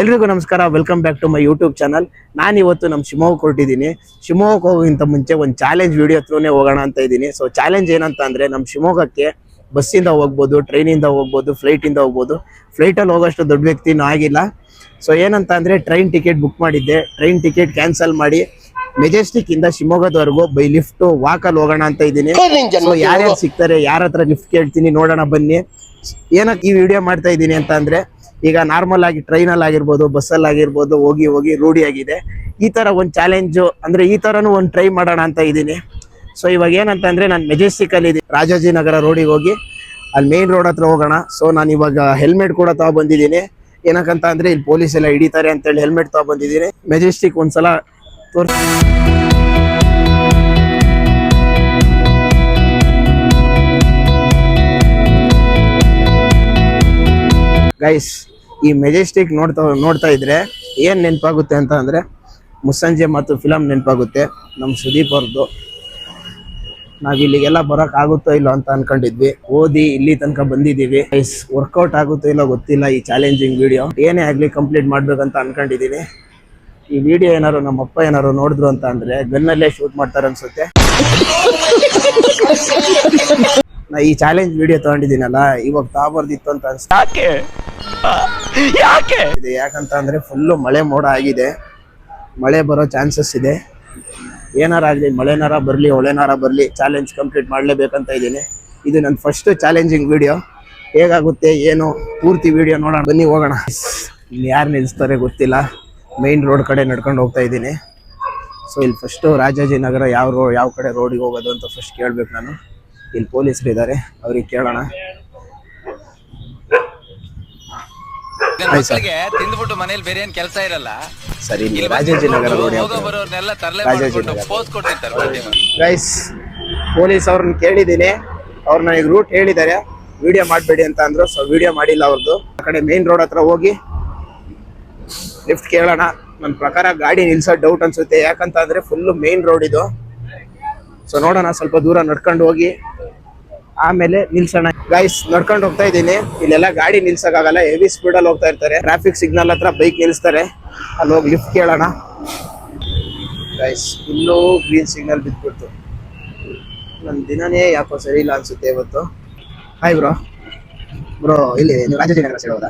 ಎಲ್ರಿಗೂ ನಮಸ್ಕಾರ. Welcome back to my YouTube channel ನಾನು ಇವತ್ತು ನಮ್ಮ ಶಿವಮೊಗ್ಗಕ್ಕೆ ಹೊರಟಿದ್ದೀನಿ. ಶಿವಮೊಗ್ಗಕ್ಕೆ ಹೋಗೋಕ್ಕಿಂತ ಮುಂಚೆ ಒಂದು ಚಾಲೆಂಜ್ ವಿಡಿಯೋ ಹತ್ರನೇ ಹೋಗೋಣ ಅಂತ ಇದ್ದೀನಿ. ಸೊ ಚಾಲೆಂಜ್ ಏನಂತ ಅಂದರೆ ನಮ್ಮ ಶಿವಮೊಗ್ಗಕ್ಕೆ ಬಸ್ಸಿಂದ ಹೋಗ್ಬೋದು ಟ್ರೈನಿಂದ ಹೋಗ್ಬೋದು ಫ್ಲೈಟಿಂದ ಹೋಗ್ಬೋದು. ಫ್ಲೈಟಲ್ಲಿ ಹೋಗೋಷ್ಟು ದೊಡ್ಡ ವ್ಯಕ್ತಿನೂ ಆಗಿಲ್ಲ. ಸೊ ಏನಂತ ಅಂದರೆ ಟ್ರೈನ್ ಟಿಕೆಟ್ ಬುಕ್ ಮಾಡಿದ್ದೆ. ಟ್ರೈನ್ ಟಿಕೆಟ್ ಕ್ಯಾನ್ಸಲ್ ಮಾಡಿ ಮೆಜೆಸ್ಟಿಕ್ ಇಂದ ಶಿವಮೊಗ್ಗದವರೆಗೂ ಬೈ ಲಿಫ್ಟ್ ವಾಕಲ್ಲಿ ಹೋಗೋಣ ಅಂತ ಇದ್ದೀನಿ. ಸೊ ಯಾರ್ಯಾರು ಸಿಗ್ತಾರೆ ಯಾರ ಹತ್ರ ಲಿಫ್ಟ್ ಕೇಳ್ತೀನಿ ನೋಡೋಣ ಬನ್ನಿ. ಏನಕ್ಕೆ ಈ ವಿಡಿಯೋ ಮಾಡ್ತಾ ಇದ್ದೀನಿ ಅಂತ ಅಂದ್ರೆ ಈಗ ನಾರ್ಮಲ್ ಆಗಿ ಟ್ರೈನಲ್ಲಿ ಆಗಿರ್ಬೋದು ಬಸ್ಸಲ್ಲಿ ಆಗಿರ್ಬೋದು, ಹೋಗಿ ಹೋಗಿ ರೂಢಿಯಾಗಿದೆ ಈ ತರ ಒಂದು ಚಾಲೆಂಜು ಅಂದ್ರೆ ಈ ತರನು ಒಂದು ಟ್ರೈ ಮಾಡೋಣ ಅಂತ ಇದ್ದೀನಿ. ಸೊ ಇವಾಗ ಏನಂತ ಅಂದ್ರೆ ನಾನು ಮೆಜೆಸ್ಟಿಕ್ ಅಲ್ಲಿ ಇದ್ದೀನಿ ರಾಜಾಜಿನಗರ ರೋಡಿಗೆ ಹೋಗಿ, ಅಲ್ಲಿ ಮೇನ್ ರೋಡ್ ಹತ್ರ ಹೋಗೋಣ. ಸೊ ನಾನು ಇವಾಗ ಹೆಲ್ಮೆಟ್ ಕೂಡ ತಗೋ ಬಂದಿದ್ದೀನಿ. ಏನಕ್ಕಂತ ಅಂದ್ರೆ ಇಲ್ಲಿ ಪೊಲೀಸ್ ಎಲ್ಲ ಹಿಡಿತಾರೆ ಅಂತೇಳಿ ಹೆಲ್ಮೆಟ್ ತಗೊ ಬಂದಿದ್ದೀನಿ. ಮೆಜೆಸ್ಟಿಕ್ ಒಂದ್ಸಲ ತೋರಿಸ್ತೀನಿ ಗೈಸ್ ಈ ಮೆಜೆಸ್ಟಿಕ್ ನೋಡ್ತಾ ನೋಡ್ತಾ ಇದ್ರೆ ಏನ್ ನೆನಪಾಗುತ್ತೆ ಅಂತ ಅಂದ್ರೆ ಮುಸ್ಸಂಜೆ ಮತ್ತು ಫಿಲಮ್ ನೆನಪಾಗುತ್ತೆ. ನಮ್ಮ ಸುದೀಪ್ ಅವ್ರದ್ದು ನಾವ್ ಇಲ್ಲಿಗೆಲ್ಲ ಬರಕ್ ಆಗುತ್ತೋ ಇಲ್ಲೋ ಅಂತ ಅನ್ಕೊಂಡಿದ್ವಿ. ಓದಿ ಇಲ್ಲಿ ತನಕ ಬಂದಿದೀವಿ ವರ್ಕೌಟ್ ಆಗುತ್ತೋ ಇಲ್ಲೋ ಗೊತ್ತಿಲ್ಲ ಈ ಚಾಲೆಂಜಿಂಗ್ ವಿಡಿಯೋ ಏನೇ ಆಗ್ಲಿ ಕಂಪ್ಲೀಟ್ ಮಾಡ್ಬೇಕಂತ ಅನ್ಕೊಂಡಿದೀನಿ ಈ ವಿಡಿಯೋ ಏನಾರು ನಮ್ಮ ಅಪ್ಪ ಏನಾರು ನೋಡಿದ್ರು ಅಂತ ಅಂದ್ರೆ ಗನ್ನಲ್ಲೇ ಶೂಟ್ ಮಾಡ್ತಾರೆ ಅನ್ಸುತ್ತೆ. ನಾ ಈ ಚಾಲೆಂಜ್ ವಿಡಿಯೋ ತಗೊಂಡಿದ್ದೀನಲ್ಲ, ಇವಾಗ ತಗೊಬಾರ್ದಿತ್ತು ಅಂತ ಅನ್ಸ್ತಾ ಯಾಕೆ? ಇದೆ ಯಾಕಂತ ಅಂದ್ರೆ ಫುಲ್ಲು ಮಳೆ ಮೋಡ ಆಗಿದೆ. ಮಳೆ ಬರೋ ಚಾನ್ಸಸ್ ಇದೆ. ಏನಾರ ಆಗಲಿ, ಮಳೆನಾರ ಬರಲಿ ಹೊಳೆನಾರ ಬರಲಿ ಚಾಲೆಂಜ್ ಕಂಪ್ಲೀಟ್ ಮಾಡಲೇಬೇಕಂತ ಇದ್ದೀನಿ. ಇದು ನನ್ನ ಫಸ್ಟ್ ಚಾಲೆಂಜಿಂಗ್ ವಿಡಿಯೋ ಹೇಗಾಗುತ್ತೆ, ಏನು, ಪೂರ್ತಿ ವಿಡಿಯೋ ನೋಡೋಣ. ಬನ್ನಿ, ಹೋಗೋಣ. ಇಲ್ಲಿ ಯಾರು ನಿಲ್ಲಿಸ್ತಾರೆ ಗೊತ್ತಿಲ್ಲ. ಮೈನ್ ರೋಡ್ ಕಡೆ ನಡ್ಕೊಂಡು ಹೋಗ್ತಾ ಇದ್ದೀನಿ. ಸೊ ಇಲ್ಲಿ ಫಸ್ಟು ರಾಜಾಜಿನಗರ ಯಾವ ರೋ ಯಾವ ಕಡೆ ರೋಡಿಗೆ ಹೋಗೋದು ಅಂತ ಫಸ್ಟ್ ಕೇಳಬೇಕು ನಾನು. ಇಲ್ಲಿ ಪೊಲೀಸರು ಇದ್ದಾರೆ. ಅವ್ರಿಗೆ ಕೇಳೋಣ. ಮಕ್ಕಳಿಗೆ ತಿಂದ್ಬಿಟ್ಟು ಮನೇಲಿ ಬೇರೆ ಏನ್ ಕೆಲಸ ಇರಲ್ಲ. ಸರಿ ಇಲ್ಲಿ ರಾಜಾಜಿನಗರ ರೋಡ್ ಯಾವ ಹೋಗೋ ಬರೋರ್ನೆಲ್ಲ ತರಲೆ ಮಾಡ್ಕೊಂಡು. ಗೈಸ್ ಪೊಲೀಸ್ ಅವ್ರನ್ನ ಕೇಳಿದ್ದೀನಿ. ಅವ್ರು ನನಗೆ ರೂಟ್ ಹೇಳಿದ್ದಾರೆ. ವಿಡಿಯೋ ಮಾಡಬೇಡಿ ಅಂತ ಅಂದ್ರು ಸೊ ವಿಡಿಯೋ ಮಾಡಿಲ್ಲ ಅವ್ರದ್ದು ಆ ಕಡೆ ಮೇನ್ ರೋಡ್ ಹತ್ರ ಹೋಗಿ ಲಿಫ್ಟ್ ಕೇಳೋಣ. ನನ್ನ ಪ್ರಕಾರ ಗಾಡಿ ನಿಲ್ಸೋ ಡೌಟ್ ಅನ್ಸುತ್ತೆ. ಯಾಕಂತ ಅಂದ್ರೆ ಫುಲ್ ಮೇನ್ ರೋಡ್ ಇದು. ಸೊ ನೋಡೋಣ ಸ್ವಲ್ಪ ದೂರ ನಡ್ಕೊಂಡು ಹೋಗಿ. ಆಮೇಲೆ ನಿಲ್ಸೋಣ. ಗೈಸ್ ನೋಡ್ಕೊಂಡು ಹೋಗ್ತಾ ಇದ್ದೀನಿ. ಇಲ್ಲೆಲ್ಲ ಗಾಡಿ ನಿಲ್ಸಕ್ಕಾಗಲ್ಲ. ಹೆವಿ ಸ್ಪೀಡಲ್ಲಿ ಹೋಗ್ತಾ ಇರ್ತಾರೆ. ಟ್ರಾಫಿಕ್ ಸಿಗ್ನಲ್ ಹತ್ರ ಬೈಕ್ ನಿಲ್ಸ್ತಾರೆ. ಅಲ್ಲಿ ಹೋಗಿ ಲಿಫ್ಟ್ ಕೇಳೋಣ. ಗೈಸ್ ಇನ್ನೂ ಗ್ರೀನ್ ಸಿಗ್ನಲ್ ಬಿದ್ಬಿಡ್ತು. ನನ್ನ ದಿನನೇ ಯಾಕೋ ಸರಿ ಇಲ್ಲ ಅನ್ಸುತ್ತೆ ಇವತ್ತು. ಹಾಯ್ ಬ್ರೋ ಬ್ರೋ ಇಲ್ಲಿ ನೀವು ರಾಜಾಜಿನಗರ ಸೈಡ್ ಹೋದ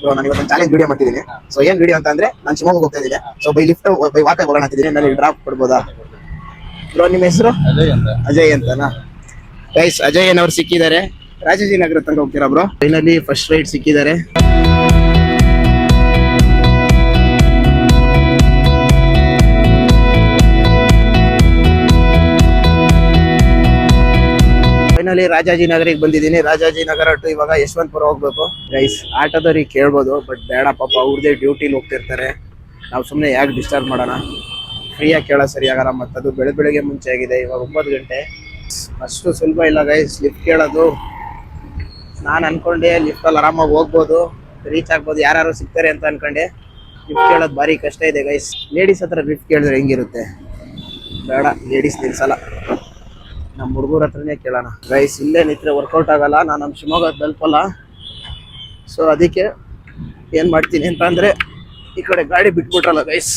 ಬ್ರೋ ನಾನು ಇವತ್ತು ಚಾಲೆಂಜ್ ವಿಡಿಯೋ ಮಾಡ್ತಿದ್ದೀನಿ. ಸೊ ಏನ್ ವಿಡಿಯೋ ಅಂತ ಅಂದ್ರೆ ನಾನು ಶಿವಮೊಗ್ಗ ಹೋಗ್ತಾ ಇದ್ದೀನಿ. So by lift by walk ಹೋಗೋಣ ಅಂತಿದ್ದೀನಿ. ನನಗೆ ಡ್ರಾಪ್ ಕೊಡ್ಬೋದಾ? ಬ್ರೋ ನಿಮ್ಮ ಹೆಸರು? ಅಜಯ್ ಅಂತನಾ? ಗೈಸ್ ಅಜಯ್ ಏನವ್ರು ಸಿಕ್ಕಿದ್ದಾರೆ. ರಾಜಾಜಿ ನಗರ ತನಕ ಹೋಗ್ತೀರಾ ಬ್ರೋ ಫೈನಲಿ ಫಸ್ಟ್ ರೈಡ್ ಸಿಕ್ಕಿದ್ದಾರೆ. ಫೈನಲಿ ರಾಜಾಜಿನಗರಿಗೆ ಬಂದಿದ್ದೀನಿ. ರಾಜಾಜಿನಗರ ಟು ಇವಾಗ ಯಶವಂತಪುರ ಹೋಗ್ಬೇಕು. ಗೈಸ್ ಆಟೋದವ್ರಿಗೆ ಕೇಳ್ಬೋದು ಬಟ್ ಬೇಡ ಪಾಪ, ಅವ್ರದೇ ಡ್ಯೂಟಿಲಿ ಹೋಗ್ತಿರ್ತಾರೆ ನಾವು ಸುಮ್ಮನೆ ಯಾಕೆ ಡಿಸ್ಟರ್ಬ್ ಮಾಡೋಣ? ಫ್ರೀಯಾಗಿ ಕೇಳೋ ಸರಿಯಾಗಲ್ಲ, ಮತ್ತದು ಬೆಳೆ ಬೆಳಗ್ಗೆ ಮುಂಚೆ ಆಗಿದೆ, ಇವಾಗ ಒಂಬತ್ತು ಗಂಟೆ. ಅಷ್ಟು ಸುಲಭ ಇಲ್ಲ ಗೈಸ್ ಲಿಫ್ಟ್ ಕೇಳೋದು. ನಾನು ಅನ್ಕೊಂಡೆ ಲಿಫ್ಟಲ್ಲಿ ಆರಾಮಾಗಿ ಹೋಗ್ಬೋದು ರೀಚ್ ಆಗ್ಬೋದು ಯಾರು ಸಿಗ್ತಾರೆ ಅಂತ ಅನ್ಕೊಂಡೆ. ಲಿಫ್ಟ್ ಕೇಳೋದು ಭಾರಿ ಕಷ್ಟ ಇದೆ ಗೈಸ್ ಲೇಡೀಸ್ ಹತ್ರ ಲಿಫ್ಟ್ ಕೇಳಿದ್ರೆ ಹೆಂಗಿರುತ್ತೆ? ಬೇಡ ಲೇಡೀಸ್ ನಿಲ್ಸಲ್ಲ. ನಮ್ಮ ಹುಡುಗರ ಹತ್ರನೇ ಕೇಳೋಣ. ಗೈಸ್ ಇಲ್ಲೇ ನಿಂತರೆ ವರ್ಕೌಟ್ ಆಗಲ್ಲ. ನಾನು ನಮ್ಮ ಶಿವಮೊಗ್ಗ ತಲುಪಲ್ಲ. ಸೊ ಅದಕ್ಕೆ ಏನು ಮಾಡ್ತೀನಿ ಅಂತ ಅಂದರೆ, ಈ ಕಡೆ ಗಾಡಿ ಬಿಟ್ಬಿಟ್ರಲ್ಲ ಗೈಸ್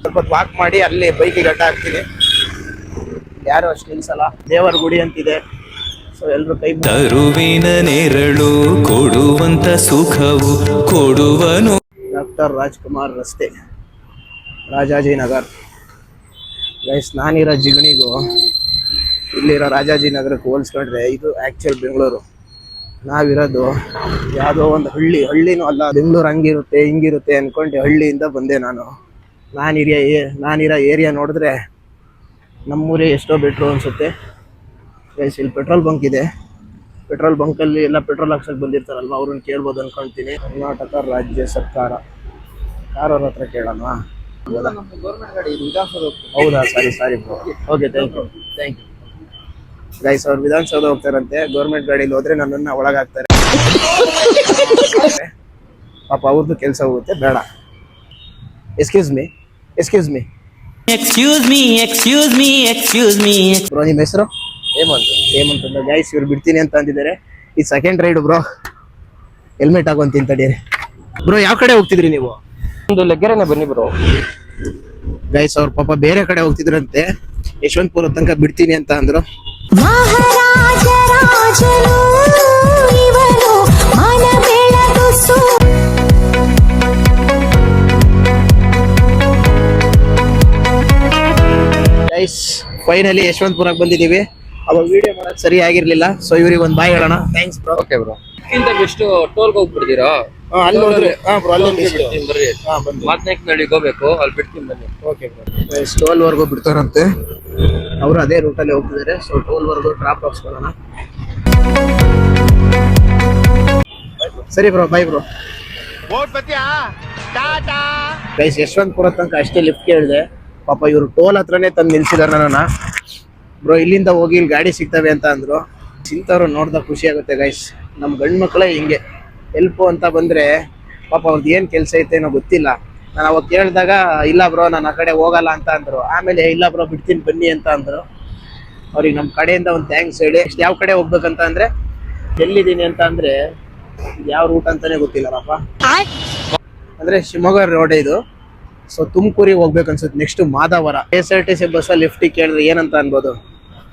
ಸ್ವಲ್ಪ ವಾಕ್ ಮಾಡಿ, ಅಲ್ಲಿ ಬೈಕಿಗೆ ಅಡ್ಡ ಹಾಕ್ತೀನಿ. ಯಾರು ಅಷ್ಟು ನಿಲ್ಸಲ್ಲ ದೇವರ ಗುಡಿ ಅಂತಿದೆ. ತರುವಿನ ನೆರಳು ಕೊಡುವಂತ ಸುಖವು ಕೊಡುವನು. ಡಾಕ್ಟರ್ ರಾಜ್ಕುಮಾರ್ ರಸ್ತೆ ರಾಜಾಜಿನಗರ್. ಗೈಸ್ ನಾನಿರೋ ಜಿಗಣಿಗೂ ಇಲ್ಲಿರೋ ರಾಜಾಜಿನಗರಕ್ಕೆ ಹೋಲಿಸ್ಕೊಂಡ್ರೆ ಇದು ಆ್ಯಕ್ಚುಲ್ ಬೆಂಗಳೂರು. ನಾವಿರೋದು ಯಾವುದೋ ಒಂದು ಹಳ್ಳಿ ಹಳ್ಳಿನೂ ಅಲ್ಲ ಬೆಂಗಳೂರು ಹಂಗಿರುತ್ತೆ ಹಿಂಗಿರುತ್ತೆ ಅಂದ್ಕೊಂಡು ಹಳ್ಳಿಯಿಂದ ಬಂದೆ ನಾನು. ನಾನಿರೋ ಏ ನಾನಿರೋ ಏರಿಯಾ ನೋಡಿದ್ರೆ ನಮ್ಮೂರೇ ಎಷ್ಟೋ ಬೆಟ್ರು ಅನಿಸುತ್ತೆ. ಗೈಸ್ ಇಲ್ಲಿ ಪೆಟ್ರೋಲ್ ಬಂಕ್ ಇದೆ. ಪೆಟ್ರೋಲ್ ಬಂಕಲ್ಲಿ ಎಲ್ಲ ಪೆಟ್ರೋಲ್ ಹಾಕ್ಸಕ್ಕೆ ಬಂದಿರ್ತಾರಲ್ವ? ಅವ್ರನ್ನ ಕೇಳ್ಬೋದು ಅನ್ಕೊಂತೀನಿ. ಕರ್ನಾಟಕ ರಾಜ್ಯ ಸರ್ಕಾರ. ಯಾರವ್ರ ಹತ್ರ ಕೇಳಲ್ವಾ? ಹೌದಾ? Sorry sorry okay thank you thank you guys ಅವ್ರು ವಿಧಾನಸೌಧ ಹೋಗ್ತಾರಂತೆ. ಗೌರ್ಮೆಂಟ್ ಗಾಡಿಲಿ ಹೋದ್ರೆ ನನ್ನನ್ನು ಒಳಗಾಗ್ತಾರೆ ಪಾಪ ಅವ್ರದ್ದು ಕೆಲಸ ಹೋಗುತ್ತೆ. ಬೇಡ. Excuse me excuse me Excuse me excuse me excuse me bro ನಿಮ್ಮ ಹೆಸರು? ಹೇಮಂತ್. ಹೇಮಂತ್ ಅಂತ. ಗೈಸ್ ಇವ್ರು ಬಿಡ್ತೀನಿ ಅಂತ ಅಂದಿದ್ದಾರೆ. ಈ ಸೆಕೆಂಡ್ ರೈಡ್ ಬ್ರೋ ಹೆಲ್ಮೆಟ್ ಹಾಕೊಂತೀನಿ ತಡೀರಿ ಬ್ರೋ ಯಾವ ಕಡೆ ಹೋಗ್ತಿದ್ರಿ ನೀವು? ಒಂದು ಲೆಗ್ಗೆರೆನೆ ಬನ್ನಿ ಬ್ರೋ ಗಾಯ್ಸ್ ಅವ್ರ ಪಾಪ ಬೇರೆ ಕಡೆ ಹೋಗ್ತಿದ್ರಂತೆ. ಯಶವಂತಪುರ ತನಕ ಬಿಡ್ತೀನಿ ಅಂತ ಅಂದ್ರು. ಗೈಸ್ ಫೈನಲಿ ಯಶವಂತಪುರಕ್ಕೆ ಬಂದಿದೀವಿ ಅವಾಗ ವಿಡಿಯೋ ಮಾಡೋದು ಸರಿ ಆಗಿರ್ಲಿಲ್ಲ ಸೊ ಇವ್ರಿಗೆ ಒಂದು ಬಾಯ್ ಹೇಳೋಣ. ಥ್ಯಾಂಕ್ಸ್ ಬ್ರೋ ಓಕೆ ಬ್ರೋ ಇದಕ್ಕಿಂತ ಬೆಸ್ಟ್ ಟೋಲ್ಗೆ ಹೋಗ್ಬಿಡ್ತೀರಾ? ಅಲ್ಲಿ ಹೋದ್ರೆ ಹಾ ಬ್ರೋ ಅಲ್ಲಿ ಬಿಡ್ತೀನಿ ಬರ್ರಿ. ಹಾ ಬಂದು. ಮಾತನಾಕ್ ನಳಿಗೆ ಹೋಗ್ಬೇಕು ಅಲ್ಲಿ ಬಿಡ್ತೀನಿ ಬನ್ನಿ. ಓಕೆ ಟೋಲ್ ಟೋಲ್ವರೆಗೂ ಬಿಡ್ತಾರಂತೆ. ಅವರು ಅದೇ ರೂಟಲ್ಲಿ ಹೋಗ್ತಿದ್ದಾರೆ ಸೊ ಟೋಲ್ ವರ್ಗು ಡ್ರಾಪ್ ಹಾಕ್ಸ್ಕೊಳ್ಳೋಣ. ಸರಿ bro bye bro guys Yeshwanthpur ತನಕ ಅಷ್ಟೇ ಲಿಫ್ಟ್ ಕೇಳಿದೆ. ಪಾಪ ಇವರು ಟೋಲ್ ಹತ್ರನೇ ತಂದು ನಿಲ್ಸಿದಾರೆ ನನ್ನ ಬ್ರೋ, ಇಲ್ಲಿಂದ ಹೋಗಿ ಇಲ್ಲಿ ಗಾಡಿ ಸಿಗ್ತವೆ ಅಂತ ಅಂದ್ರು. ಚಿಂತವ್ರು ನೋಡ್ದಾಗ ಖುಷಿ ಆಗುತ್ತೆ ಗೈಸ್ ನಮ್ಮ ಗಂಡು ಮಕ್ಕಳೇ ಹಿಂಗೆ. ಎಲ್ಪು ಅಂತ ಬಂದ್ರೆ ಪಾಪ ಅವ್ರದ್ದು ಏನು ಕೆಲಸ ಐತೆ ಏನೋ ಗೊತ್ತಿಲ್ಲ. ನಾನು ಅವಾಗ ಕೇಳಿದಾಗ, ಇಲ್ಲ ಬ್ರೋ, ನಾನು ಆ ಕಡೆ ಹೋಗಲ್ಲ ಅಂತ ಅಂದ್ರು. ಆಮೇಲೆ, ಇಲ್ಲ ಬ್ರೋ, ಬಿಡ್ತೀನಿ, ಬನ್ನಿ ಅಂತ ಅಂದ್ರು. ಅವ್ರಿಗೆ ನಮ್ಮ ಕಡೆಯಿಂದ ಒಂದು ಥ್ಯಾಂಕ್ಸ್ ಹೇಳಿ ಎಷ್ಟು ಯಾವ ಕಡೆ ಹೋಗ್ಬೇಕಂತ ಅಂದ್ರೆ, ಎಲ್ಲಿದ್ದೀನಿ ಅಂತ ಅಂದ್ರೆ, ಯಾವ ರೂಟ್ ಅಂತಾನೆ ಗೊತ್ತಿಲ್ಲ, ಪಾಪ. ಅಂದ್ರೆ ಶಿವಮೊಗ್ಗ ರೋಡ್ ಇದು. ಸೊ ತುಮಕೂರಿಗೆ ಹೋಗ್ಬೇಕು ಅನ್ಸುತ್ತೆ. Next Madavara. K S R T C bus lift ಕೇಳಿದ್ರೆ ಏನಂತ ಅನ್ಬೋದು?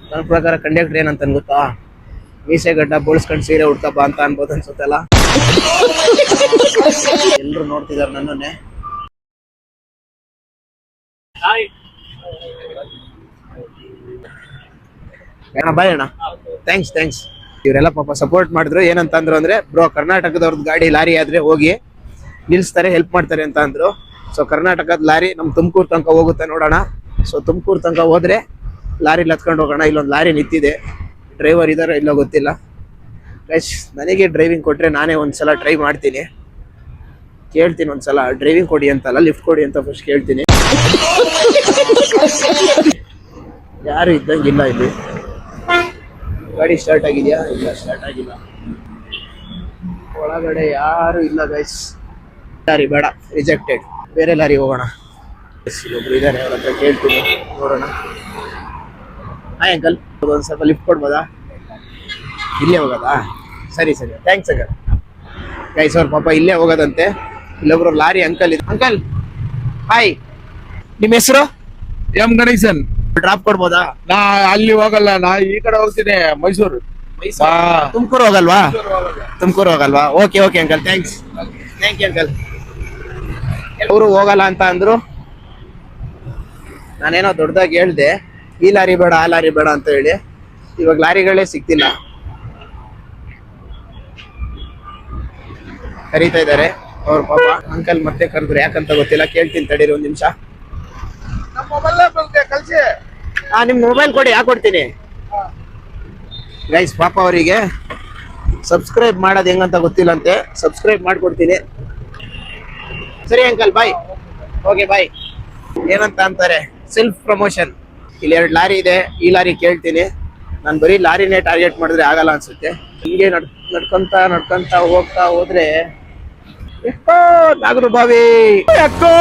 ನನ್ನ ಪ್ರಕಾರ ಕಂಡಕ್ಟರ್ ಏನಂತ ಗೊತ್ತಾ ಮೀಸೆ ಗಡ್ಡ ಬೋಳ್ಸ್ಕೊಂಡು ಸೀರೆ ಉಡ್ಕಬ್ಬ ಅಂತ ಅನ್ಬೋದು ಅನ್ಸುತ್ತಲ್ಲ? ಎಲ್ರು ನೋಡ್ತಿದಾರೆ ನನ್ನನ್ನೇ. ಅಣ್ಣ ಬಾಯ್ ಅಣ್ಣ. ಥ್ಯಾಂಕ್ಸ್ ಥ್ಯಾಂಕ್ಸ್ ಇವರೆಲ್ಲ ಪಾಪ ಸಪೋರ್ಟ್ ಮಾಡಿದ್ರು. ಏನಂತ ಅಂದ್ರು ಅಂದ್ರೆ ಬ್ರೋ ಕರ್ನಾಟಕದವ್ರದ್ದು ಗಾಡಿ ಲಾರಿ ಆದ್ರೆ ಹೋಗಿ ನಿಲ್ಸ್ತಾರೆ ಹೆಲ್ಪ್ ಮಾಡ್ತಾರೆ ಅಂತ ಅಂದ್ರು. ಸೊ ಕರ್ನಾಟಕದ ಲಾರಿ ನಮ್ಮ ತುಮಕೂರು ತನಕ ಹೋಗುತ್ತೆ ನೋಡೋಣ. ಸೊ ತುಮಕೂರು ತನಕ ಹೋದ್ರೆ ಲಾರಿ ಲತ್ಕೊಂಡು ಹೋಗೋಣ. ಇಲ್ಲೊಂದು ಲಾರಿ ನಿಂತಿದೆ. ಡ್ರೈವರ್ ಇದಾರೋ ಇಲ್ಲೋ ಗೊತ್ತಿಲ್ಲ. ಗೈಸ್ ನನಗೆ ಡ್ರೈವಿಂಗ್ ಕೊಟ್ಟರೆ ನಾನೇ ಒಂದ್ಸಲ ಟ್ರೈ ಮಾಡ್ತೀನಿ. ಕೇಳ್ತೀನಿ ಒಂದ್ಸಲ. ಡ್ರೈವಿಂಗ್ ಕೊಡಿ ಅಂತಲ್ಲ ಲಿಫ್ಟ್ ಕೊಡಿ ಅಂತ ಫಸ್ಟ್ ಕೇಳ್ತೀನಿ. ಯಾರು ಇದ್ದಂಗಿಲ್ಲ ಇಲ್ಲಿ. ಗಾಡಿ ಸ್ಟಾರ್ಟ್ ಆಗಿದೆಯಾ? ಇಲ್ಲ ಸ್ಟಾರ್ಟ್ ಆಗಿಲ್ಲ. ಒಳಗಡೆ ಯಾರು ಇಲ್ಲ ಗೈಸ್ ಲಾರಿ ಬೇಡ ರಿಜೆಕ್ಟೆಡ್ ಬೇರೆ ಲಾರಿ ಹೋಗೋಣ. ಒಬ್ರು ಇದ್ದಾರೆ ಅವ್ರ ಹತ್ರ ಕೇಳ್ತೀನಿ. ನೋಡೋಣ. ಹಾಯ್ ಅಂಕಲ್ ಒಂದು ಸ್ವಲ್ಪ ಲಿಫ್ಟ್ ಕೊಡ್ಬೋದಾ? ಇಲ್ಲೇ ಹೋಗೋದಾ? ಸರಿ ಸರಿ. ಥ್ಯಾಂಕ್ಸ್ ಅಂಕಲ್ ಗೈಸ್ ಅವ್ರ ಪಾಪ ಇಲ್ಲೇ ಹೋಗೋದಂತೆ. ಇಲ್ಲೊಬ್ರು ಲಾರಿ ಅಂಕಲ್ ಇದೆ ಅಂಕಲ್ ಹಾಯ್ ನಿಮ್ಮ ಹೆಸರು? ಎಂ ಗಣೇಶನ್. ಡ್ರಾಪ್ ಕೊಡ್ಬೋದಾ? ನಾ ಅಲ್ಲಿ ಹೋಗಲ್ಲ ನಾ ಈ ಕಡೆ ಹೋಗ್ತೀನಿ ಮೈಸೂರು. ತುಮಕೂರು ಹೋಗಲ್ವಾ? ತುಮಕೂರು ಹೋಗಲ್ವಾ? Okay okay uncle thanks thank you uncle ಅವರು ಹೋಗಲ್ಲ ಅಂತ ಅಂದ್ರು. ನಾನೇನೋ ದೊಡ್ಡದಾಗಿ ಹೇಳ್ದೆ ಈ ಲಾರಿ ಬೇಡ ಆ ಲಾರಿ ಬೇಡ ಅಂತ ಹೇಳಿ. ಇವಾಗ ಲಾರಿಗಳೇ ಸಿಗ್ತಿಲ್ಲ. ಕರೀತಾ ಇದ್ದಾರೆ. ಅವ್ರ ಪಾಪ ಅಂಕಲ್ ಮತ್ತೆ ಕರೆದ್ರು. ಯಾಕಂತ ಗೊತ್ತಿಲ್ಲ. ಕೇಳ್ತೀನಿ ತಡೀರಿ ಒಂದ್ ನಿಮಿಷ. ಹಾ ನಿಮ್ ಮೊಬೈಲ್ ಕೊಡಿ ಯಾಕೆ ಕೊಡ್ತೀನಿ? ಗೈಸ್ ಪಾಪ ಅವರಿಗೆ ಸಬ್ಸ್ಕ್ರೈಬ್ ಮಾಡೋದು ಹೆಂಗಂತ ಗೊತ್ತಿಲ್ಲಂತೆ ಸಬ್ಸ್ಕ್ರೈಬ್ ಮಾಡ್ಕೊಡ್ತೀನಿ. ಸರಿ ಅಂಕಲ್ ಬಾಯ್ ಓಕೆ ಬಾಯ್ ಏನಂತ ಅಂತಾರೆ ಸೆಲ್ಫ್ ಪ್ರಮೋಷನ್ ಇಲ್ಲಿ ಎರಡು ಲಾರಿ ಇದೆ ಈ ಲಾರಿ ಕೇಳ್ತೀನಿ. ನಾನು ಬರೀ ಲಾರಿನೇ ಟಾರ್ಗೆಟ್ ಮಾಡಿದ್ರೆ ಆಗಲ್ಲ ಅನ್ಸುತ್ತೆ. ಹಿಂಗೆ ನಡ್ ನಡ್ಕೊಂತ ನಡ್ಕೊಂತ ಹೋಗ್ತಾ ಹೋದ್ರೆ ನಾಗರು ಬಾವಿ ಎಕ್ಕೋ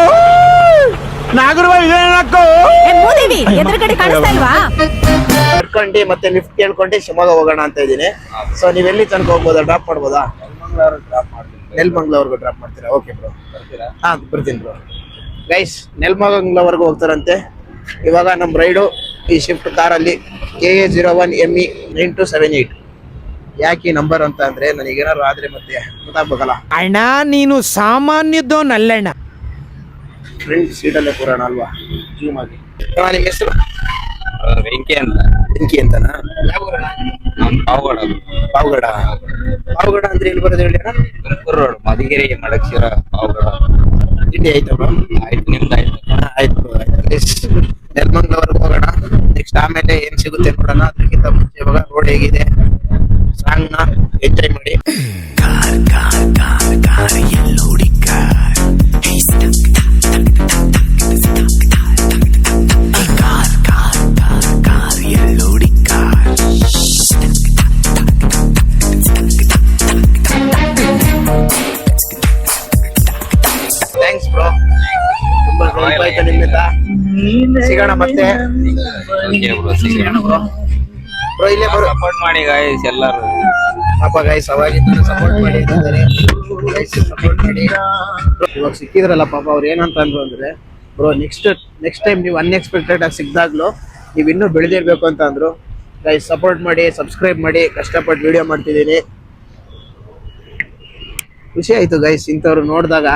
ನಾಗರು ಬಾವಿ ಏನಕ್ಕೋ ಮೂದೇವಿ ಎದುರುಗಡೆ ಕಾಣಿಸ್ತಾ ಇಲ್ವಾ? ನಡ್ಕೊಂಡು ಮತ್ತೆ ಲಿಫ್ಟ್ ಕೇಳ್ಕೊಂಡು ಶಿವಮೊಗ್ಗ ಹೋಗೋಣ ಅಂತ ಇದ್ದೀನಿ. ಸೊ ನೀವೆಲ್ಲಿ ಎಲ್ಲಿ ತನಕ ಹೋಗ್ಬೋದಾ? ಡ್ರಾಪ್ ಮಾಡ್ಬೋದಾ? ನೆಲ್ಮಂಗ್ಲವರೆಗೂ ಡ್ರಾಪ್ ಮಾಡ್ತೀರಾ? ಓಕೆ ಬ್ರೋ ಹಾ ಬರ್ತೀನಿ ಬ್ರೋ ಗೈಸ್ ನೆಲ್ಮಂಗ್ಲವರೆಗೂ ಹೋಗ್ತಾರಂತೆ. ಇವಾಗ ನಮ್ಮ ರೈಡು ಈ ಶಿಫ್ಟ್ ಕಾರಲ್ಲಿ K A zero one M E nine two seven eight ಯಾಕೆ ಈ ನಂಬರ್ ಅಂತ ಅಂದ್ರೆ ನನಗೇನಾದ್ರು ಆದ್ರೆ ಮತ್ತೆ ಗೊತ್ತಾಗ್ಬೇಕಲ್ಲ? ಅಣ್ಣ ನೀನು ಸಾಮಾನ್ಯದೋನಲ್ಲಣ್ಣ ಫ್ರೆಂಡ್ ಸೀಟಲ್ಲೇ ಕೂರೋಣ ಅಲ್ವಾ? ಜೂಮ್ ಆಗಿ. ನಿಮ್ಮ ಹೆಸರು? ವೆಂಕಿ ಅಂತ. ವೆಂಕಿ ಅಂತನಾ? ಯಾವ? ಪಾವಗಡ. ಪಾವಗಡ. ಪಾವಗಡ. ಅಂದ್ರೆ ಎಲ್ಲಿ ಬರೋದು ಹೇಳಿ ಅಣ್ಣ? ರೋಡ್ ಮಧುಗಿರಿ ಮಡಕ್ಸಿರ ಪಾವಗಡ. ತಿಂಡಿ ಆಯ್ತಾ ಮೇಡಮ್ ಆಯ್ತು ನಿಮ್ದು ಆಯ್ತು. ಆಯ್ತು ಆಯ್ತು. ನೆಲಮಂಗ್ಲವರೆಗೆ ಹೋಗೋಣ. ನೆಕ್ಸ್ಟ್ ಆಮೇಲೆ ಏನ್ ಸಿಗುತ್ತೆ ನೋಡೋಣ. ಅದಕ್ಕಿಂತ ಮುಂಚೆ ಇವಾಗ ರೋಡ್ ಹೇಗಿದೆ. ಸಾಂಗ್ನ ಎಂಜಾಯ್ ಮಾಡಿ ಸಿಗೋಣ ಮತ್ತೆ. ಬ್ರೋ ಇಲ್ಲೇ ಬರೋ. ಸಪೋರ್ಟ್ ಮಾಡಿ ಗಾಯ್ಸ್ ಎಲ್ಲರೂ. ಪಾಪ ಗೈಸ್ ಅವಾಗಿಂದ ಸಪೋರ್ಟ್ ಮಾಡಿ ಸಪೋರ್ಟ್ ಮಾಡಿ. ಇವಾಗ ಸಿಕ್ಕಿದ್ರಲ್ಲ ಪಾಪ ಅವ್ರು ಏನಂತ ಅಂದ್ರು ಅಂದ್ರೆ ಬ್ರೋ ನೆಕ್ಸ್ಟ್ ನೆಕ್ಸ್ಟ್ ಟೈಮ್ ನೀವು ಅನ್ಎಕ್ಸ್ಪೆಕ್ಟೆಡ್ ಆಗಿ ಸಿಕ್ಕಿದಾಗ್ಲೂ ನೀವು ಇನ್ನೂ ಬೆಳೆದಿರ್ಬೇಕು ಅಂತ ಅಂದ್ರು. ಗೈಸ್ ಸಪೋರ್ಟ್ ಮಾಡಿ ಸಬ್ಸ್ಕ್ರೈಬ್ ಮಾಡಿ ಕಷ್ಟಪಟ್ಟು ವಿಡಿಯೋ ಮಾಡ್ತಿದ್ದೀನಿ. ಖುಷಿ ಆಯ್ತು ಗೈಸ್ ಇಂಥವ್ರು ನೋಡಿದಾಗ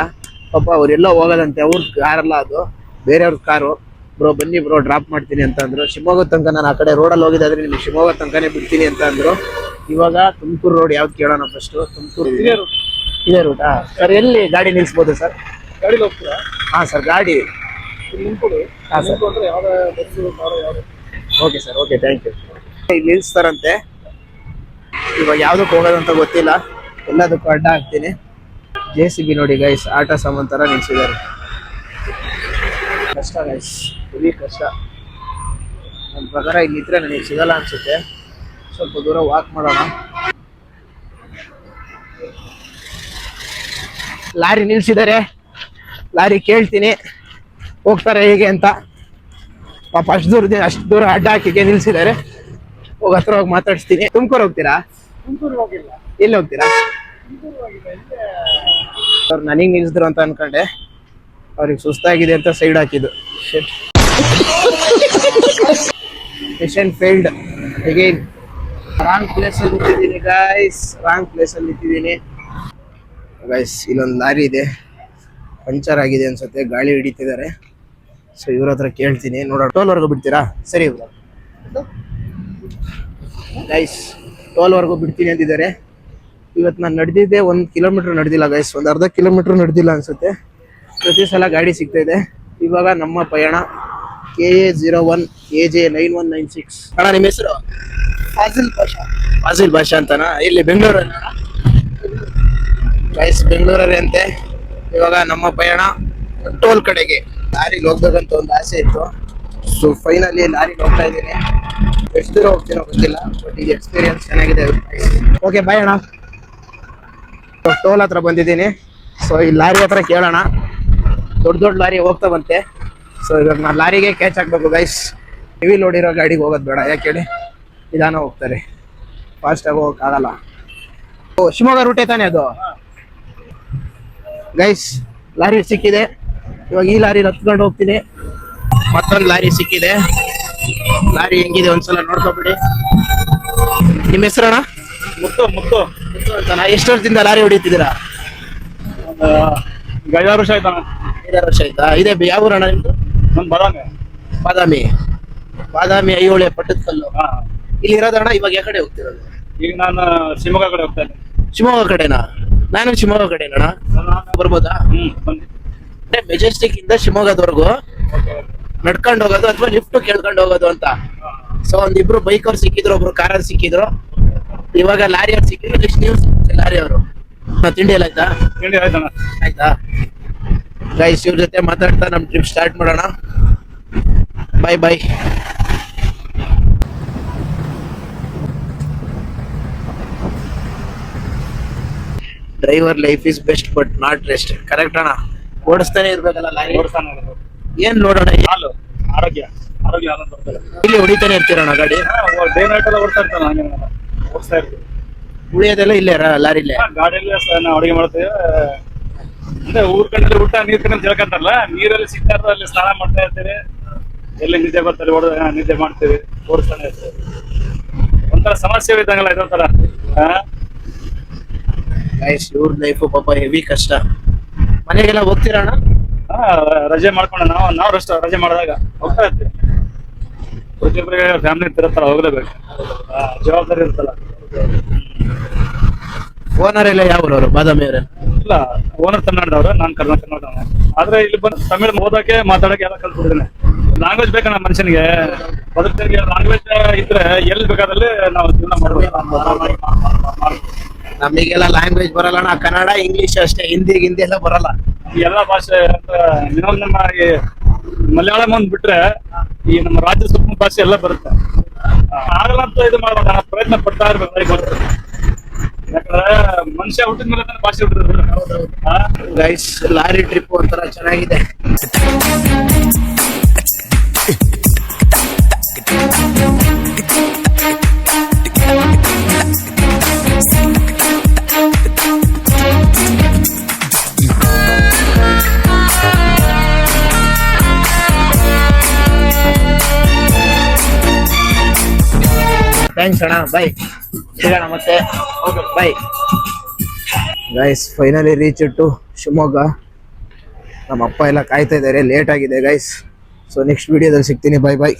ಪಾಪ ಅವ್ರೆಲ್ಲೋ ಹೋಗೋದಂತೆ ಅವ್ರ ಕಾರಲ್ಲ ಅದು. ಬೇರೆಯವ್ರ ಕಾರು. ಬ್ರೋ ಬನ್ನಿ ಬ್ರೋ ಡ್ರಾಪ್ ಮಾಡ್ತೀನಿ ಅಂತ ಅಂದ್ರು. ಶಿವಮೊಗ್ಗ ತನಕ ನಾನು ಆ ಕಡೆ ರೋಡಲ್ಲಿ ಹೋಗಿದ್ದಾದ್ರೆ ನಿಮ್ಗೆ ಶಿವಮೊಗ್ಗ ತನಕನೇ ಬಿಡ್ತೀನಿ ಅಂತ ಅಂದ್ರು. ಇವಾಗ ತುಮಕೂರು ರೋಡ್ ಯಾವ್ದು ಕೇಳೋಣ ಫಸ್ಟ್ ತುಮಕೂರು ಇದೇ ರೂಟಾ ಸರ್ ಎಲ್ಲಿ ಗಾಡಿ ನಿಲ್ಸ್ಬೋದು ಸರ್ ಗಾಡಿ ಹೋಗ್ತೀರಾ? ಹಾ ಸರ್ ಗಾಡಿ. ಹಾ sir okay sir okay thank you ಇಲ್ಲಿ ನಿಲ್ಸ್ತಾರಂತೆ. ಇವಾಗ ಯಾವ್ದಕ್ಕೆ ಹೋಗೋದಂತ ಗೊತ್ತಿಲ್ಲ. ಎಲ್ಲದಕ್ಕೂ ಅಡ್ಡ ಹಾಕ್ತೀನಿ. ಜೆ ಸಿ ಬಿ ನೋಡಿ ಗೈಸ್ ಆಟೋ ಸಾಮಾನ್ ತರ ನಿಲ್ಸಿದ್ದಾರೆ. ಕಷ್ಟ ಗೈಸ್ ಹೆವಿ ಕಷ್ಟ. ನನ್ನ ಪ್ರಕಾರ ಇಲ್ಲಿ ಇದ್ರೆ ನನಗೆ ಸಿಗಲ್ಲ ಅನ್ಸುತ್ತೆ. ಸ್ವಲ್ಪ ದೂರ ವಾಕ್ ಮಾಡೋಣ. ಲಾರಿ ನಿಲ್ಸಿದ್ದಾರೆ ಲಾರಿ ಕೇಳ್ತೀನಿ. ಹೋಗ್ತಾರೆ ಹೇಗೆ ಅಂತ. ಪಾಪ ಅಷ್ಟು ದೂರ ಅಷ್ಟು ದೂರ ಅಡ್ಡ ಹಾಕಿಗೆ ನಿಲ್ಸಿದ್ದಾರೆ ಹೋಗಿ ಹತ್ರ ಹೋಗಿ ಮಾತಾಡಿಸ್ತೀನಿ. ತುಮಕೂರು ಹೋಗ್ತೀರಾ? ಎಲ್ಲಿ ಹೋಗ್ತೀರಾ? ಅವ್ರು ನನಗೆ ನಿಲ್ಸಿದ್ರು ಅಂತ ಅನ್ಕೊಂಡೆ. ಅವ್ರಿಗೆ ಸುಸ್ತಾಗಿದೆ ಅಂತ ಸೈಡ್ ಹಾಕಿದ್ದು. Mission failed again wrong place ಅಲ್ಲಿ ನಿಂತಿದ್ದೀನಿ ಗಾಯ್ಸ್ ರಾಂಗ್ ಪ್ಲೇಸ್ ಅಲ್ಲಿ ನಿಂತಿದ್ದೀನಿ. ಗೈಸ್ ಇಲ್ಲೊಂದು ಲಾರಿ ಇದೆ. ಪಂಚರ್ ಆಗಿದೆ ಅನ್ಸುತ್ತೆ. ಗಾಳಿ ಹಿಡಿತಿದ್ದಾರೆ. ಸೊ ಇವ್ರ ಹತ್ರ ಕೇಳ್ತೀನಿ. ನೋಡೋ ಟೋಲ್ವರೆಗೂ ಬಿಡ್ತೀರಾ? ಸರಿ ಗಾಯ್ಸ್ ಗೈಸ್ ಟೋಲ್ವರೆಗೂ ಬಿಡ್ತೀನಿ ಅಂತಿದ್ದಾರೆ. ಇವತ್ತು ನಾನು ನಡೆದಿದ್ದೆ ಒಂದು ಕಿಲೋಮೀಟರ್ ನಡೆದಿಲ್ಲ ಗೈಸ್ ಒಂದು ಅರ್ಧ ಕಿಲೋಮೀಟರ್ ನಡೆದಿಲ್ಲ ಅನ್ಸುತ್ತೆ. ಪ್ರತಿ ಸಲ ಗಾಡಿ ಸಿಗ್ತಾ ಇದೆ. ಇವಾಗ ನಮ್ಮ ಪಯಣ K A zero one A J nine one nine six ಅಣ್ಣ ನಿಮ್ಮ ಹೆಸರು? ಫಾಜಿಲ್ ಭಾಷಾ ಫಾಜಿಲ್ ಭಾಷಾ ಅಂತನಾ? ಇಲ್ಲಿ ಬೆಂಗಳೂರಲ್ಲಿ ಗೈಸ್ ಬೆಂಗಳೂರಲ್ಲಿ ಅಂತೆ. ಇವಾಗ ನಮ್ಮ ಪಯಣ ಟೋಲ್ ಕಡೆಗೆ. ಲಾರಿಗೆ ಹೋಗ್ಬೇಕಂತ ಒಂದು ಆಸೆ ಇತ್ತು. ಸೊ ಫೈನಲಿ ಲಾರಿಗೆ ಹೋಗ್ತಾ ಇದ್ದೀನಿ. ಎಷ್ಟು ದೂರ ಹೋಗ್ತೀನೋ ಗೊತ್ತಿಲ್ಲ ಬಟ್ ಈಗ ಎಕ್ಸ್ಪೀರಿಯನ್ಸ್ ಚೆನ್ನಾಗಿದೆ. ಓಕೆ ಬಾಯ್ ಅಣ್ಣ. ಟೋಲ್ ಹತ್ರ ಬಂದಿದ್ದೀನಿ. ಸೊ ಈ ಲಾರಿ ಹತ್ರ ಕೇಳೋಣ. ದೊಡ್ಡ ದೊಡ್ಡ ಲಾರಿ ಹೋಗ್ತಾವಂತೆ. ಸೊ ಇವಾಗ ನಾನು ಲಾರಿಗೆ ಕ್ಯಾಚ್ ಹಾಕ್ಬೇಕು ಗೈಸ್ ಹೆವಿ ಲೋಡ್ ಇರೋ ಗಾಡಿಗೆ ಹೋಗೋದು ಬೇಡ. ಯಾಕೆ ಹೇಳಿ? ನಿಧಾನ ಹೋಗ್ತಾರೆ. ಫಾಸ್ಟಾಗಿ ಹೋಗೋಕ್ಕಾಗಲ್ಲ ಓ ಶಿವಮೊಗ್ಗ ರೂಟೇ ತಾನೇ ಅದು? ಗೈಸ್ ಲಾರಿ ಸಿಕ್ಕಿದೆ. ಇವಾಗ ಈ ಲಾರಿ ಹತ್ಕೊಂಡು ಹೋಗ್ತೀನಿ. ಮತ್ತೊಂದು ಲಾರಿ ಸಿಕ್ಕಿದೆ. ಲಾರಿ ಹೆಂಗಿದೆ ಒಂದ್ಸಲ ನೋಡ್ಕೊಬಿಡಿ ನಿಮ್ಮ ಹೆಸರಣ್ಣ ಮುತ್ತು ಮುತ್ತು. ಎಷ್ಟು ವರ್ಷದಿಂದ ಲಾರಿ ಹೊಡಿತಿದ್ದೀರಾ? ಒಂದು ಐದಾರು ವರ್ಷ ಆಯ್ತಾನ ಐದಾರು ವರ್ಷ ಆಯ್ತಾ? ಇದೆ ಯಾವ ಊರಣ್ಣ ನಿಮ್ದು? ನನ್ ಬದಾಮಿ. ಬಾದಾಮಿ. ಬಾದಾಮಿ ಐಹೊಳೆ ಪಟ್ಟದಕಲ್ಲು. ಹಾ. ಇಲ್ಲಿ ಇರೋದಣ್ಣ ಇವಾಗ ಯಾವ ಕಡೆ ಹೋಗ್ತಿರೋದು? ಈಗ ನಾನು ಶಿವಮೊಗ್ಗ ಕಡೆ ಹೋಗ್ತಾ ಇದ್ದೀನಿ. ಶಿವಮೊಗ್ಗ ಕಡೆನಾ? ನಾನು ಶಿವಮೊಗ್ಗ ಕಡೆನಣ್ಣ. ಬರ್ಬೋದಾ? ಹ್ಮ್ ಬಂದಿ ಅಂದ್ರೆ ಮೆಜೆಸ್ಟಿಕ್ ಇಂದ ಶಿವಮೊಗ್ಗದವರೆಗೂ ನಡ್ಕೊಂಡು ಹೋಗೋದು ಅಥವಾ ಲಿಫ್ಟ್ ಕೇಳ್ಕೊಂಡು ಹೋಗೋದು ಅಂತ. ಸೊ ಒಂದಿಬ್ರು ಬೈಕ್ ಅವ್ರು ಸಿಕ್ಕಿದ್ರು ಒಬ್ರು ಕಾರಲ್ಲಿ ಸಿಕ್ಕಿದ್ರು. ಇವಾಗ ಲಾರಿ ಅವ್ರು ಸಿಕ್ಕಿದ್ರು ನೆಕ್ಸ್ಟ್ ನೀವು ಲಾರಿ ಅವರು ತಿಂಡಿ ಎಲ್ಲ ಆಯ್ತಾ? ತಿಂಡಿ ಆಯ್ತಾ ಆಯ್ತಾ? ಗೈಸ್ ಇವ್ರ ಜೊತೆ ಮಾತಾಡ್ತಾ ನಮ್ಮ ಟ್ರಿಪ್ ಸ್ಟಾರ್ಟ್ ಮಾಡೋಣ. Bye bye driver life is best but not rest correct ಅಣ್ಣ? ಓಡಿಸ್ತಾನೆ ಇರ್ಬೇಕಲ್ಲ ಲಾರಿ. ಏನ್ ನೋಡೋಣ? ಹಾಲು. ಆರೋಗ್ಯ. ಆರೋಗ್ಯ ಇಲ್ಲಿ ಹೊಡಿತಾನೆ ಇರ್ತೀರಣ್ಣ ಗಾಡಿ? ಡೇ ನೈಟ್ ಎಲ್ಲ ಓಡಿಸ್ತಾ ಇರ್ತಾನೆ ಹಂಗೆ. ಓಡಿಸ್ತಾ ಇರ್ತೀವಿ. ಉಳಿಯೋದೆಲ್ಲ ಇಲ್ಲೇ ಲಾರಿ ಲಾರಿಲೇ? ಗಾಡಿಯಲ್ಲಿ ನಾವು ಅಡುಗೆ ಮಾಡ್ತೇವೆ. ಅಂದ್ರೆ ಊರ್ ಕಡೆ ಊಟ ನೀರ್ ಕಡೆ ಹೇಳ್ಕಂತಾರಲ್ಲ ನೀರಲ್ಲಿ ಸಿಗ್ತಾ ಅಲ್ಲಿ ಸ್ನಾನ ಮಾಡ್ತಾ ಇರ್ತೇವೆ ಎಲ್ಲಿ ನಿದ್ದೆ ಬರ್ತಾರೆ ಹೊಡೆದ ನಿದ್ದೆ ಮಾಡ್ತೇವೆ ಓಡಿಸ್ತಾನೆ ಇರ್ತೇವೆ ಒಂಥರ ಸಮಸ್ಯೆ ಇದ್ದಂಗಲ್ಲ ಇದೊಂಥರ ತರ ಗೈಸ್ ಇವ್ರ ಲೈಫ್ ಪಾಪ ಹೆವಿ ಕಷ್ಟ. ಮನೆಗೆಲ್ಲ ಹೋಗ್ತೀರಾ ಅಣ್ಣ? ಹಾ, ರಜೆ ಮಾಡ್ಕೊಂಡು ನಾವು ನಾವು ರಷ್ಟ ರಜೆ ಮಾಡಿದಾಗ ಹೋಗ್ತಾ ಇರ್ತೀವಿ. ಪ್ರತಿಯೊಬ್ಬರಿಗೆ ಫ್ಯಾಮಿಲಿ ಇರ್ತಾರಲ್ಲ ಹೋಗ್ಲೇಬೇಕು. ಜವಾಬ್ದಾರಿ ಇರ್ತಲ್ಲ ಓನರ್ ಎಲ್ಲ ಯಾವ ಬಾದಾಮಿ ಅವರೇ? ಇಲ್ಲ ಓನರ್ ಕನ್ನಡದವ್ರ ನಾನು ಕರ್ನಾಟಕ ಕನ್ನಡ ಆದ್ರೆ ಇಲ್ಲಿ ಬಂದು ತಮಿಳ್ ಓದಕ್ಕೆ ಮಾತಾಡಕ್ಕೆ ಎಲ್ಲ ಕಲ್ತ್ಬಿಟ್ಟಿದ್ದೇನೆ. ಲ್ಯಾಂಗ್ವೇಜ್ ಬೇಕಣ್ಣ ಮನುಷ್ಯನಿಗೆ? ಬದುಕಿಗೆ ಲ್ಯಾಂಗ್ವೇಜ್ ಇದ್ರೆ ಎಲ್ಲಿ ಬೇಕಾದಲ್ಲಿ ನಾವು ಜೀವನ ಮಾಡ್ಬೋದು. ನಮಗೆಲ್ಲ ಲ್ಯಾಂಗ್ವೇಜ್ ಬರಲ್ಲ ನಾ ಕನ್ನಡ ಇಂಗ್ಲಿಷ್ ಅಷ್ಟೇ. ಹಿಂದಿ ಹಿಂದಿ ಎಲ್ಲ ಬರಲ್ಲ. ಎಲ್ಲ ಎಲ್ಲಾ ಭಾಷೆ ಮಿನಿಮಮ್ ನಮ್ಮ ಈ ಮಲಯಾಳಂ ಒಂದ್ ಬಿಟ್ರೆ ಈ ನಮ್ಮ ರಾಜ್ಯ ಸುತ್ತ ಭಾಷೆ ಎಲ್ಲ ಬರುತ್ತೆ. ಆಗಲ್ಲ ಅಂತ ಇದು ಮಾಡ್ಬೇಡ ಪ್ರಯತ್ನ ಪಡ್ತಾ ಇರ್ಬೇಕು. ಯಾಕಂದ್ರೆ ಮನುಷ್ಯ ಹುಟ್ಟಿದ ಮೇಲೆ ತಾನೇ ಭಾಷೆ ಹುಟ್ಟಿದ್ರು ಗೈಸ್ ಲಾರಿ ಟ್ರಿಪ್ ಒಂಥರ ಚೆನ್ನಾಗಿದೆ. ಥ್ಯಾಂಕ್ಸ್ ಅಣ್ಣ ಬಾಯ್ ಸಿಗೋಣ ಮತ್ತೆ bye guys finally reach to Shivamogga. ನಮ್ಮ ಅಪ್ಪ ಎಲ್ಲ ಕಾಯ್ತಾ ಇದ್ದಾರೆ ಲೇಟ್ ಆಗಿದೆ ಗೈಸ್ ಸೊ ನೆಕ್ಸ್ಟ್ ವಿಡಿಯೋದಲ್ಲಿ ಸಿಗ್ತೀನಿ ಬೈ ಬಾಯ್